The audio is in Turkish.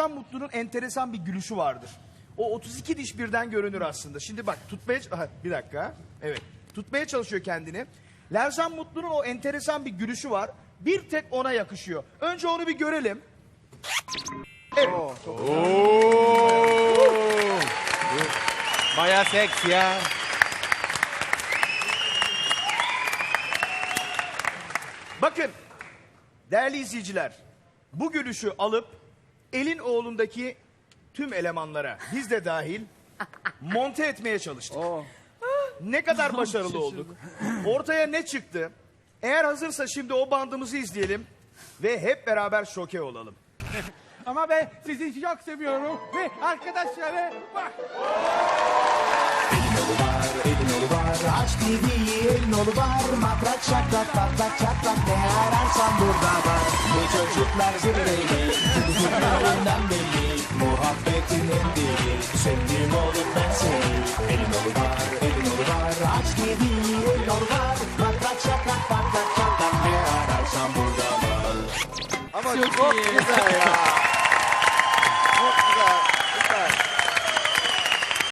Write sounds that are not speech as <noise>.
Lerzan Mutlu'nun enteresan bir gülüşü vardır. O 32 diş birden görünür aslında. Şimdi bak tutmaya... Aha, bir dakika. Evet. Tutmaya çalışıyor kendini. Lerzan Mutlu'nun o enteresan bir gülüşü var. Bir tek ona yakışıyor. Önce onu bir görelim. Baya seks ya. Bakın değerli izleyiciler bu gülüşü alıp elin oğlundaki tüm elemanlara biz de dahil monte etmeye çalıştık. Ne kadar <laughs> başarılı olduk. Ortaya ne çıktı? Eğer hazırsa şimdi o bandımızı izleyelim ve hep beraber şoke olalım. <laughs> Ama ben sizi çok seviyorum ve arkadaşları bak. Elin olu var aç TV'yi elin olu var Matrak şaklak patlak çatlak ne ararsan burada var Bu çocuklar zirveli Tutuklarından belli Muhabbetin en deli Sevdiğim olur ben seni Elin olu var elin olu var aç TV'yi elin olu var Matrak şaklak patlak çatlak ne ararsan burada var Ama çok, ya. Çok güzel. Süper.